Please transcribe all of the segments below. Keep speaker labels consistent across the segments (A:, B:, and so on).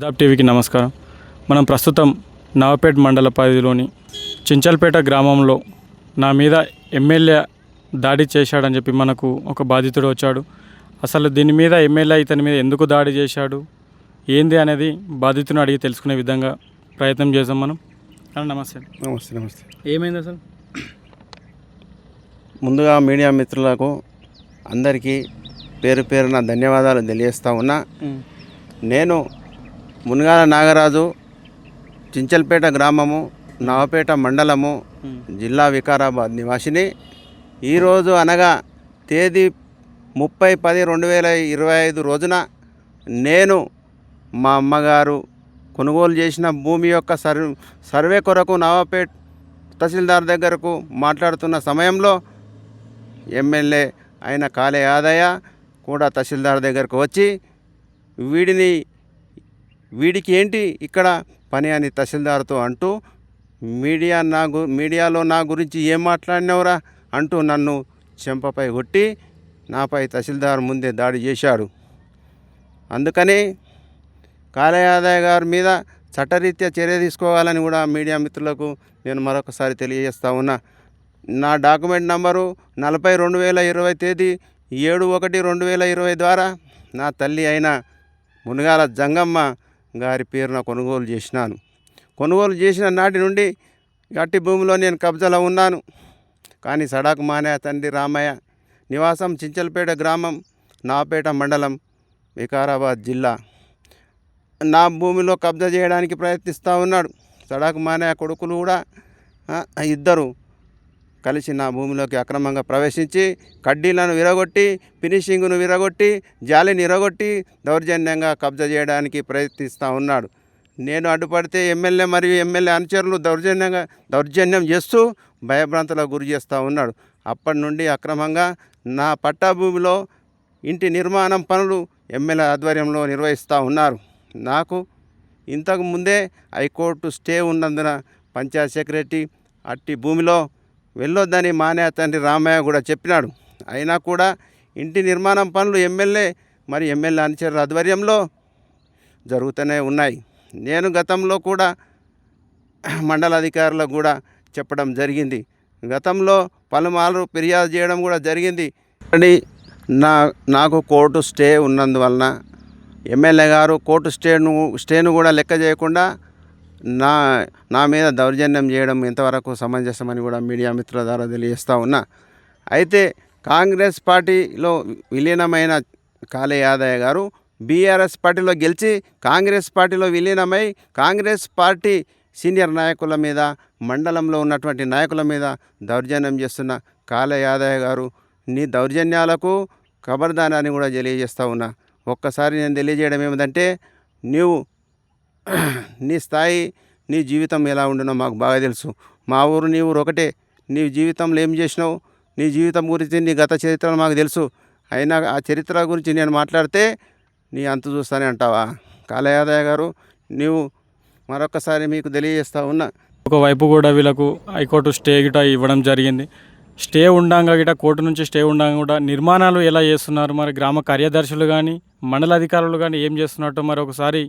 A: దాబ్ టీవీకి నమస్కారం. మనం ప్రస్తుతం నవపేట్ మండల పరిధిలోని చించల్పేట గ్రామంలో నా మీద ఎమ్మెల్యే దాడి చేశాడని చెప్పి మనకు ఒక బాధితుడు వచ్చాడు. అసలు దీని మీద ఎమ్మెల్యే ఇతని మీద ఎందుకు దాడి చేశాడు? ఏంది అనేది బాధితుని అడిగి తెలుసుకునే విధంగా ప్రయత్నం చేసాం మనం. నమస్తే.
B: నమస్తే నమస్తే.
A: ఏమైంది అసలు?
B: ముందుగా మీడియా మిత్రులకు అందరికీ పేరు పేరున ధన్యవాదాలు తెలియజేస్తా ఉన్నా. నేను మునగాల నాగరాజు చించల్పేట గ్రామము నవపేట మండలము జిల్లా వికారాబాద్ నివాసిని. ఈరోజు అనగా తేదీ ముప్పై పది రెండు వేల ఇరవై ఐదు రోజున నేను మా అమ్మగారు కొనుగోలు చేసిన భూమి యొక్క సర్ సర్వే కొరకు నవాపేట్ తహసీల్దార్ దగ్గరకు మాట్లాడుతున్న సమయంలో ఎమ్మెల్యే అయిన కాలే యాదయ్య కూడా తహసీల్దార్ దగ్గరకు వచ్చి వీడిని వీడికి ఏంటి ఇక్కడ పని అని తహసీల్దార్తో అంటూ మీడియా నా గు మీడియాలో నా గురించి ఏం మాట్లాడినవరా? అంటూ నన్ను చెంపపై కొట్టి నాపై తహసీల్దార్ ముందే దాడి చేశాడు. అందుకని కాలయాదయ్య గారి మీద చట్టరీత్యా చర్య తీసుకోవాలని కూడా మీడియా మిత్రులకు నేను మరొకసారి తెలియజేస్తా ఉన్నా. నా డాక్యుమెంట్ నంబరు నలభై రెండు వేల ఇరవై తేదీ ఏడు ఒకటి రెండు వేల ఇరవై ద్వారా నా తల్లి అయిన మునగాల జంగమ్మ గారి పేరున కొనుగోలు చేసినాను. కొనుగోలు చేసిన నాటి నుండి గట్టి భూమిలో నేను కబ్జాలో ఉన్నాను. కానీ సడాకు మానే తండ్రి రామయ్య నివాసం చించల్పేట గ్రామం నాపేట మండలం వికారాబాద్ జిల్లా. నా భూమిలో కబ్జా చేయడానికి ప్రయత్నిస్తూ ఉన్నాడు. సడాకు మానే కొడుకులు కూడా ఇద్దరు కలిసి నా భూమిలోకి అక్రమంగా ప్రవేశించి కడ్డీలను విరగొట్టి ఫినిషింగ్ను విరగొట్టి జాలిని విరగొట్టి దౌర్జన్యంగా కబ్జా చేయడానికి ప్రయత్నిస్తూ ఉన్నాడు. నేను అడ్డుపడితే ఎమ్మెల్యే మరియు ఎమ్మెల్యే అనుచరులు దౌర్జన్యంగా దౌర్జన్యం చేస్తూ భయభ్రాంతులకు గురి చేస్తూ ఉన్నాడు. అప్పటి నుండి అక్రమంగా నా పట్టాభూమిలో ఇంటి నిర్మాణం పనులు ఎమ్మెల్యే ఆధ్వర్యంలో నిర్వహిస్తూ ఉన్నారు. నాకు ఇంతకు ముందే హైకోర్టు స్టే ఉన్నందున పంచాయత్ సెక్రటరీ అట్టి భూమిలో వెళ్ళొద్దని మానే తండ్రి రామయ్య కూడా చెప్పినాడు. అయినా కూడా ఇంటి నిర్మాణం పనులు ఎమ్మెల్యే మరి ఎమ్మెల్యే అనుచరుల ఆధ్వర్యంలో జరుగుతూనే ఉన్నాయి. నేను గతంలో కూడా మండల అధికారులకు కూడా చెప్పడం జరిగింది. గతంలో పలుమార్లు ఫిర్యాదు చేయడం కూడా జరిగింది. కానీ నా నాకు కోర్టు స్టే ఉన్నందువలన ఎమ్మెల్యే గారు కోర్టు స్టేను స్టేను కూడా లెక్క చేయకుండా నా నా మీద దౌర్జన్యం చేయడం ఎంతవరకు సమంజసమని కూడా మీడియా మిత్రుల ద్వారా తెలియజేస్తూ ఉన్నా. అయితే కాంగ్రెస్ పార్టీలో విలీనమైన కాళే యాదయ్య గారు బీఆర్ఎస్ పార్టీలో గెలిచి కాంగ్రెస్ పార్టీలో విలీనమై కాంగ్రెస్ పార్టీ సీనియర్ నాయకుల మీద మండలంలో ఉన్నటువంటి నాయకుల మీద దౌర్జన్యం చేస్తున్న కాళే యాదయ్య గారు నీ దౌర్జన్యాలకు కబర్దానాన్ని కూడా తెలియజేస్తూ ఉన్నా. ఒక్కసారి నేను తెలియజేయడం ఏమిటంటే నీవు నీ స్థాయి నీ జీవితం ఎలా ఉండునో మాకు బాగా తెలుసు. మా ఊరు నీ ఊరు ఒకటే. నీ జీవితంలో ఏం చేసినావు? నీ జీవితం గురించి నీ గత చరిత్ర మాకు తెలుసు. అయినా ఆ చరిత్ర గురించి నేను మాట్లాడితే నీ అంత చూస్తానే అంటావా? కాలయాదయ్య గారు నీవు మరొకసారి మీకు తెలియజేస్తా ఉన్నా.
A: ఒకవైపు కూడా వీళ్ళకు హైకోర్టు స్టే గిట ఇవ్వడం జరిగింది. స్టే ఉండంగా గిట కోర్టు నుంచి స్టే ఉండంగా కూడా నిర్మాణాలు ఎలా చేస్తున్నారు? మరి గ్రామ కార్యదర్శులు కానీ మండల అధికారులు కానీ ఏం చేస్తున్నట్టు మరి ఒకసారి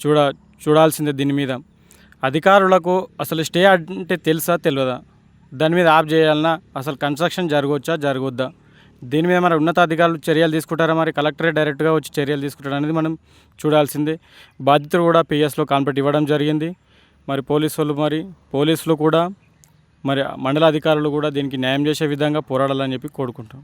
A: చూడ చూడాల్సిందే దీని మీద. అధికారులకు అసలు స్టే అంటే తెలుసా తెలియదా దాని మీద ఆప్ చేయాలన్నా అసలు కన్స్ట్రక్షన్ జరగవచ్చా జరగవద్దా? దీని మీద మరి ఉన్నతాధికారులు చర్యలు తీసుకుంటారా మరి? కలెక్టరే డైరెక్ట్గా వచ్చి చర్యలు తీసుకుంటారా అనేది మనం చూడాల్సిందే. బాధితులు కూడా పిఎస్లో కాన్పెట్ ఇవ్వడం జరిగింది. మరి పోలీసు వాళ్ళు మరి పోలీసులు కూడా మరి మండల అధికారులు కూడా దీనికి న్యాయం చేసే విధంగా పోరాడాలని చెప్పి కోరుకుంటాం.